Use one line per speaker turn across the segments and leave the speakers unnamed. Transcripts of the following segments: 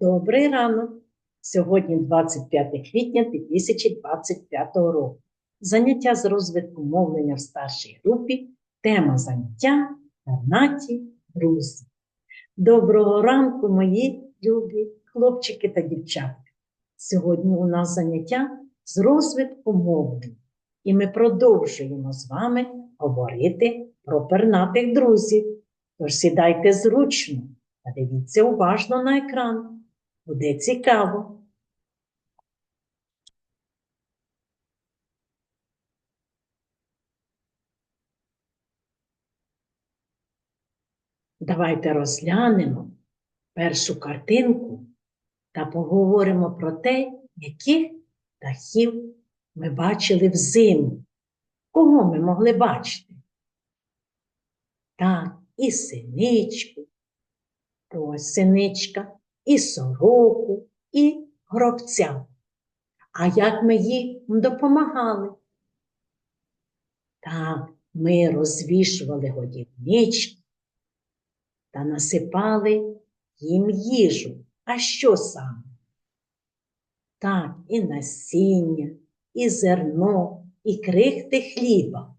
Добрий ранок! Сьогодні 25 квітня 2025 року. Заняття з розвитку мовлення в старшій групі. Тема заняття Гарнаті друзі. Доброго ранку, мої любі хлопчики та дівчатки. Сьогодні у нас заняття з розвитку мовлення. І ми продовжуємо з вами говорити про пернатих друзів. Тож сідайте зручно та дивіться уважно на екран. Буде цікаво. Давайте розглянемо першу картинку та поговоримо про те, яких птахів ми бачили взимку. Кого ми могли бачити? Так, і синичку, ось синичка, і сороку, і гробця. А як ми їм допомагали? Так, ми розвішували годівнички та насипали їм їжу. А що саме? Так, і насіння, і зерно, і крихти хліба.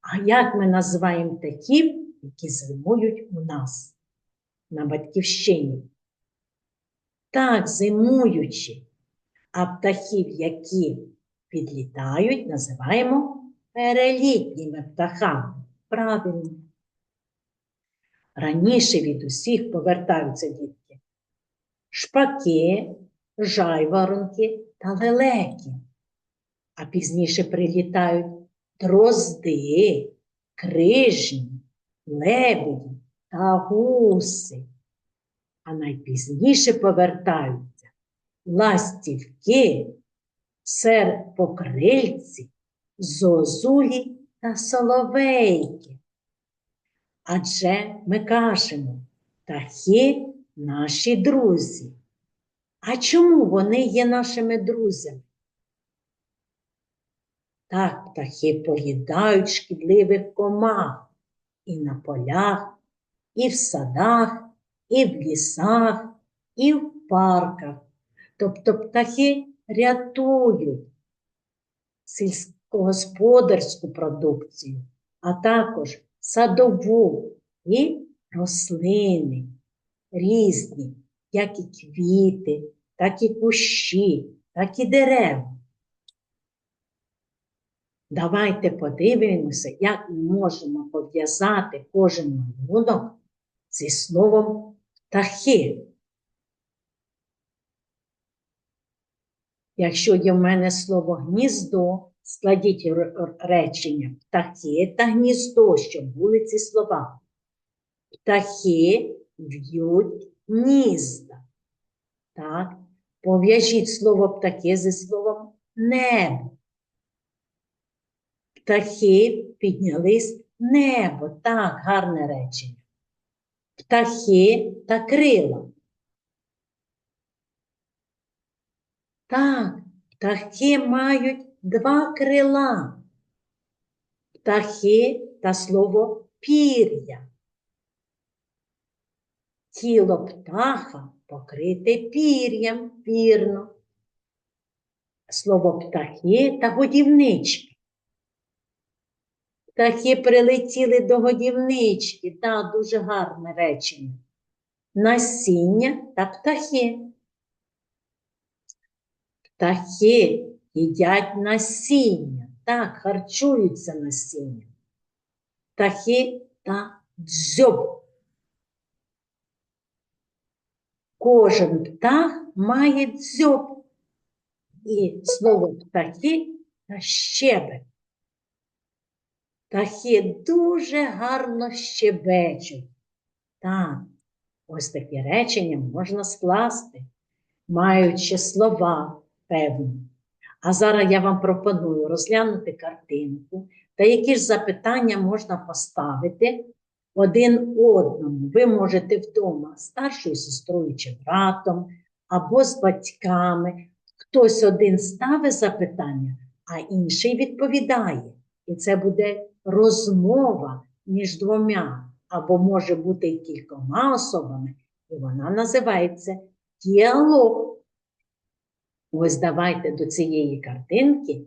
А як ми називаємо птахів, які зимують у нас на батьківщині? Так, зимуючи, а птахів, які підлітають, називаємо перелітніми птахами. Правильно. Раніше від усіх повертаються дітки. Шпаки, жайворонки та лелеки. А пізніше прилітають дрозди, крижні, лебеді та гуси. А найпізніше повертаються ластівки, серпокрильці, зозулі та соловейки. Адже ми кажемо, птахи наші друзі. А чому вони є нашими друзями? Так, птахи поїдають шкідливих комах і на полях, і в садах, і в лісах, і в парках. Тобто птахи рятують сільськогосподарську продукцію, а також садову і рослини різні, як і квіти, так і кущі, так і дерева. Давайте подивимося, як ми можемо пов'язати кожен малюнок зі словом птахи. Якщо є в мене слово гніздо, складіть речення птахи та гніздо, щоб були ці слова. Птахи в'ють гнізда. Так, пов'яжіть слово птахи зі словом небо. Птахи піднялись небо. Так, гарне речення. Птахи та крила. Так, птахи мають два крила. Птахи та слово пір'я. Тіло птаха покрите пір'ям, вірно. Слово птахи та годівнички. Птахи прилетіли до годівнички, та дуже гарне речення. Насіння та птахи. Птахи їдять насіння, так, харчуються насінням. Птахи та дзьоб. Кожен птах має дзьоб. І слово птахи та щебет. Птахи дуже гарно щебечуть. Так, ось такі речення можна скласти, маючи слова певні. А зараз я вам пропоную розглянути картинку та які ж запитання можна поставити один одному. Ви можете вдома з старшою сестрою чи братом, або з батьками. Хтось один ставить запитання, а інший відповідає. І це буде розмова між двома, або може бути й кількома особами, і вона називається діалог. Ось давайте до цієї картинки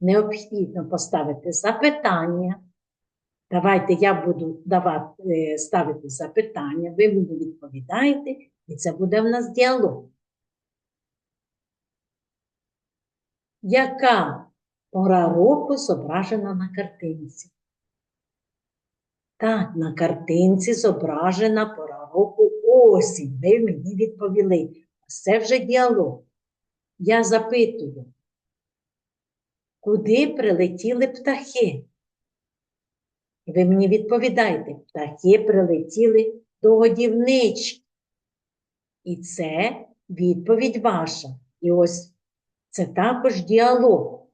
необхідно поставити запитання. Давайте я буду давати, е, ставити запитання, ви мені відповідаєте, і це буде в нас діалог. Яка пора року зображена на картинці? Так, на картинці зображена пора року осінь. Ви мені відповіли. Це вже діалог. Я запитую, куди прилетіли птахи? І ви мені відповідаєте, птахи прилетіли до годівнички. І це відповідь ваша. І ось це також діалог.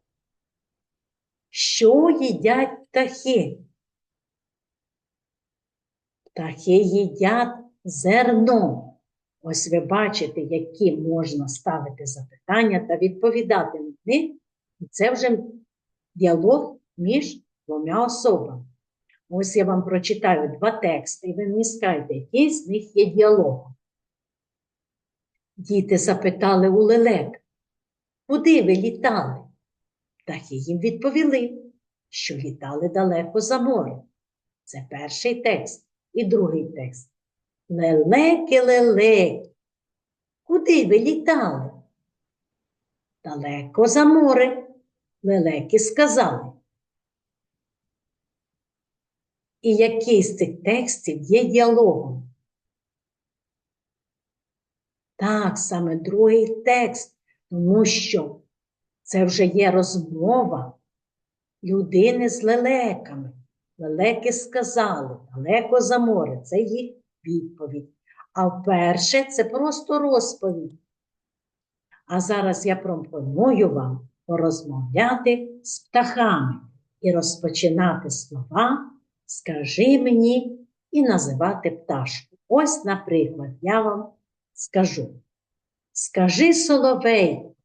Що їдять птахи? Птахи їдять зерно. Ось ви бачите, які можна ставити запитання та відповідати на них. І це вже діалог між двома особами. Ось я вам прочитаю два тексти, і ви мені скажете, який з них є діалогом. Діти запитали у лелек, куди ви літали? Птахи їм відповіли, що літали далеко за море. Це перший текст. І другий текст. Лелеки. Куди ви літали? Далеко за море. Лелеки сказали. І який з цих текстів є діалогом? Так, саме другий текст, тому що це вже є розмова людини з лелеками. Лелеки сказали далеко за море, це їх відповідь. А вперше це просто розповідь. А зараз я пропоную вам порозмовляти з птахами і розпочинати слова Скажи мені і називати пташку. Ось, наприклад, я вам скажу. Скажи соловей,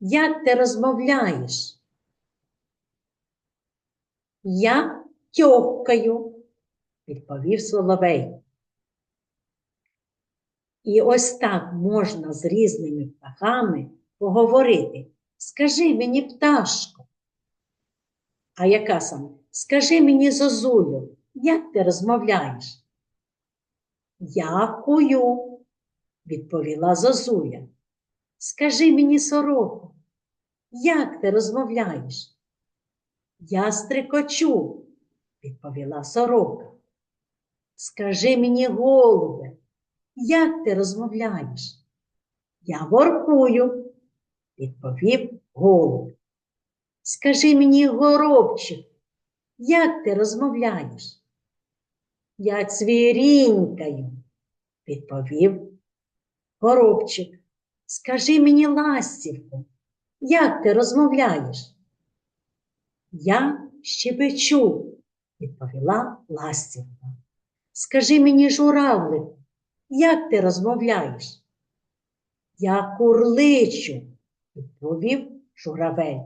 як ти розмовляєш? Я тьопкаю, відповів Соловей. І ось так можна з різними птахами поговорити. Скажи мені, пташко. А яка саме? Скажи мені, Зозулю, як ти розмовляєш? Дякую, відповіла Зозуля. Скажи мені, сороко, як ти розмовляєш? Я стрикочу, відповіла сорока. Скажи мені, голубе, як ти розмовляєш? Я воркую, відповів голуб. Скажи мені, горобчик, як ти розмовляєш? Я цвірінькаю, відповів горобчик. Скажи мені, ластівку, як ти розмовляєш? Я щебечу, відповіла ластівка. Скажи мені, журавлику, як ти розмовляєш? Я курличу, відповів журавель.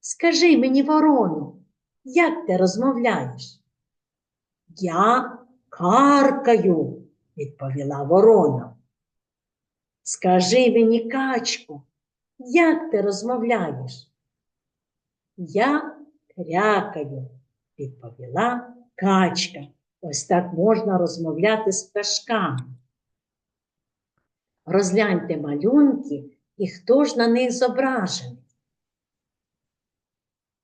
Скажи мені, ворону, як ти розмовляєш? Я каркаю, відповіла ворона. Скажи мені, качку, як ти розмовляєш? Я крякаю, відповіла качка. Ось так можна розмовляти з пташками. Розгляньте малюнки і хто ж на них зображений.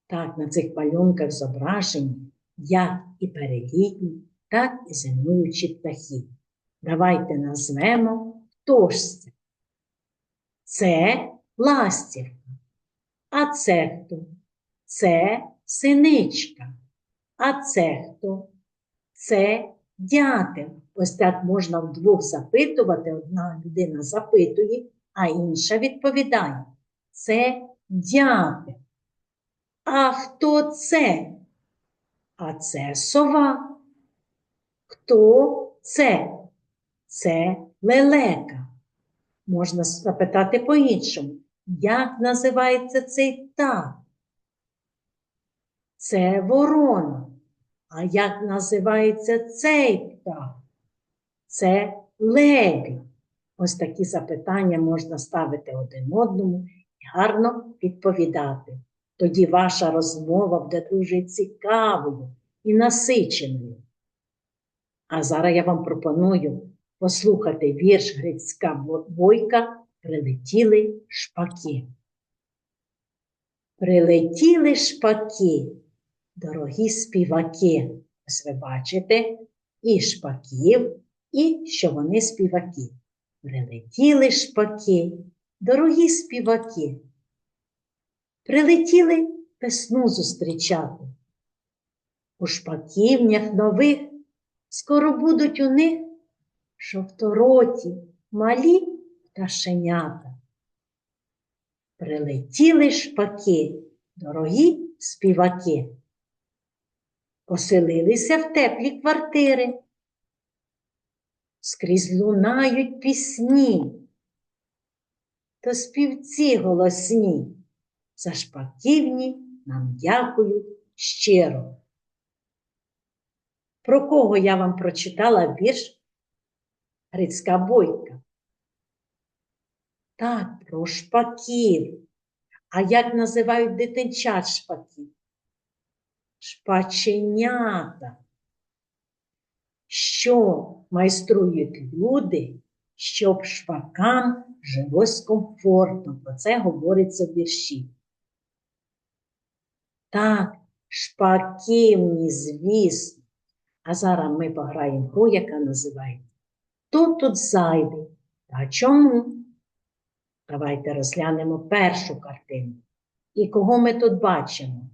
Так, на цих малюнках зображені як і перелітні, так і зимуючі птахи. Давайте назвемо хто ж це. Це ластівка. А це хто? Це синичка. А це хто? Це дятел. Ось так можна вдвох запитувати. Одна людина запитує, а інша відповідає. Це дятел. А хто це? А це сова. Хто це? Це лелека. Можна запитати по-іншому, як називається цей птах? Це ворона. А як називається цей птах? Це лебідь. Ось такі запитання можна ставити один одному і гарно відповідати. Тоді ваша розмова буде дуже цікавою і насиченою. А зараз я вам пропоную послухати вірш Грицька Бойка Прилетіли шпаки. Прилетіли шпаки, дорогі співаки. Ось ви бачите і шпаків, і що вони співаки. Прилетіли шпаки, дорогі співаки. Прилетіли весну зустрічати. У шпаківнях нових скоро будуть у них жовтороті малі пташенята. Прилетіли шпаки, дорогі співаки. Поселилися в теплі квартири. Скрізь лунають пісні, то співці голосні, за шпаківні нам дякують щиро. Про кого я вам прочитала вірш Грицька Бойка? Так, про шпаків. А як називають дитинчат шпаків? Шпаченята. Що майструють люди, щоб шпакам жилось комфортно? Про це говориться в вірші. Так, шпаківні, звісно. А зараз ми пограємо гру, яка називається Хто тут зайвий? Та чому? Давайте розглянемо першу картину. І кого ми тут бачимо?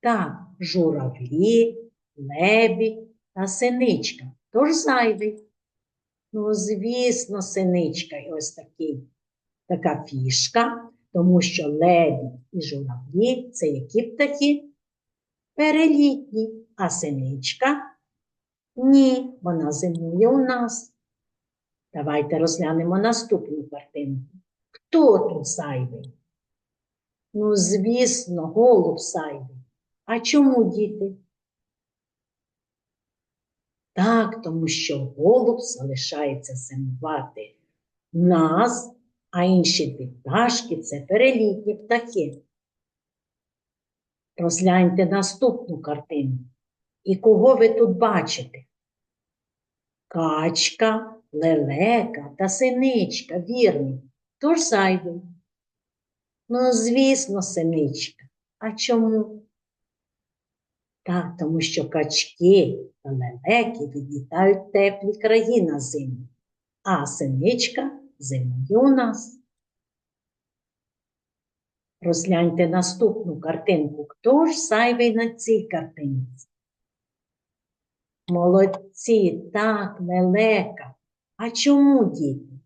Так, журавлі, лебідь та синичка. Тож зайвий. Ну, звісно, синичка і ось такий, така фішка, тому що лебідь і журавлі це які птахи? Перелітні, а синичка ні, вона зимує у нас. Давайте розглянемо наступну картинку. Хто тут зайвий? Ну, звісно, голуб зайвий. А чому діти? Так, тому що голуб залишається зимувати нас, а інші пташки це перелітні птахи. Розгляньте наступну картину. І кого ви тут бачите? Качка, лелека та синичка, вірні, тож зайвий. Ну, звісно, синичка. А чому? Так, тому що качки та лелеки відлітають теплі краї на зиму, а синичка зимує у нас. Розгляньте наступну картинку. Хто ж зайвий на цій картинці? Молодці, так, лелека. А чому діти?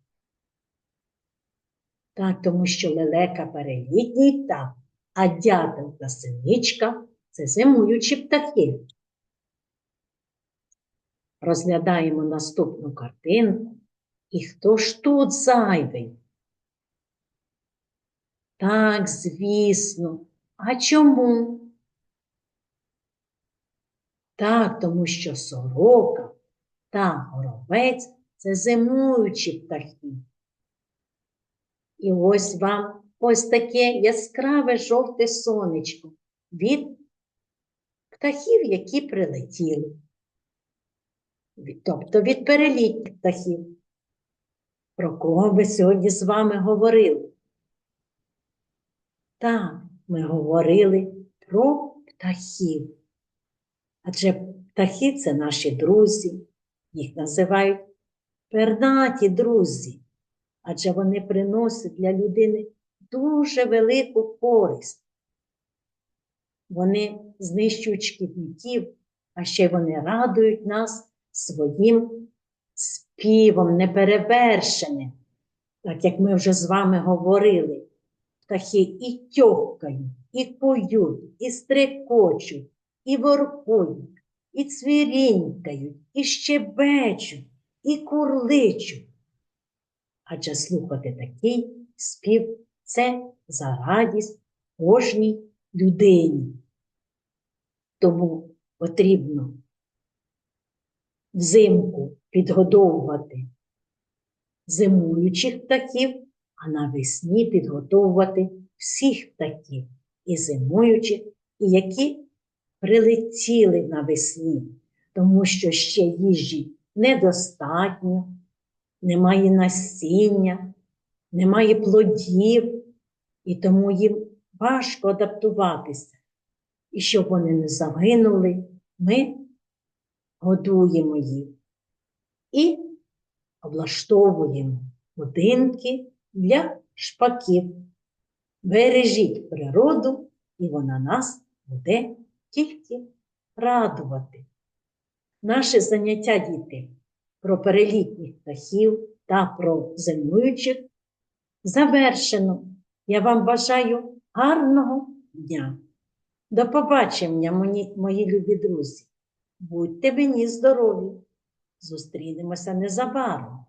Так, тому що лелека перелітній так, а дятел та синичка це зимуючі птахи. Розглядаємо наступну картинку. І хто ж тут зайвий? Так, звісно. А чому? Так, тому що сорока та горобець це зимуючі птахи. І ось вам ось таке яскраве жовте сонечко від птахів, які прилетіли. Тобто від перелітніх птахів. Про кого ми сьогодні з вами говорили? Так, ми говорили про птахів. Адже птахи це наші друзі, їх називають пернаті друзі, адже вони приносять для людини дуже велику користь. Вони знищують шкідників, а ще вони радують нас своїм співом неперевершеним, так як ми вже з вами говорили. Птахи і тьохкають, і поють, і стрекочуть, і воркують, і цвірінькають, і щебечуть, і курличуть. Адже слухати такий спів це за радість кожній людині. Тому потрібно взимку підгодовувати зимуючих птахів, а навесні підготовувати всіх птахів і зимуючих, і які прилетіли навесні, тому що ще їжі недостатньо, немає насіння, немає плодів, і тому їм важко адаптуватися. І щоб вони не загинули, ми годуємо їх і облаштовуємо будинки для шпаків. Бережіть природу, і вона нас буде тільки радувати. Наше заняття діти про перелітніх птахів та про зимуючих завершено. Я вам бажаю гарного дня. До побачення, мої, мої любі друзі. Будьте мені здорові! Зустрінемося незабаром.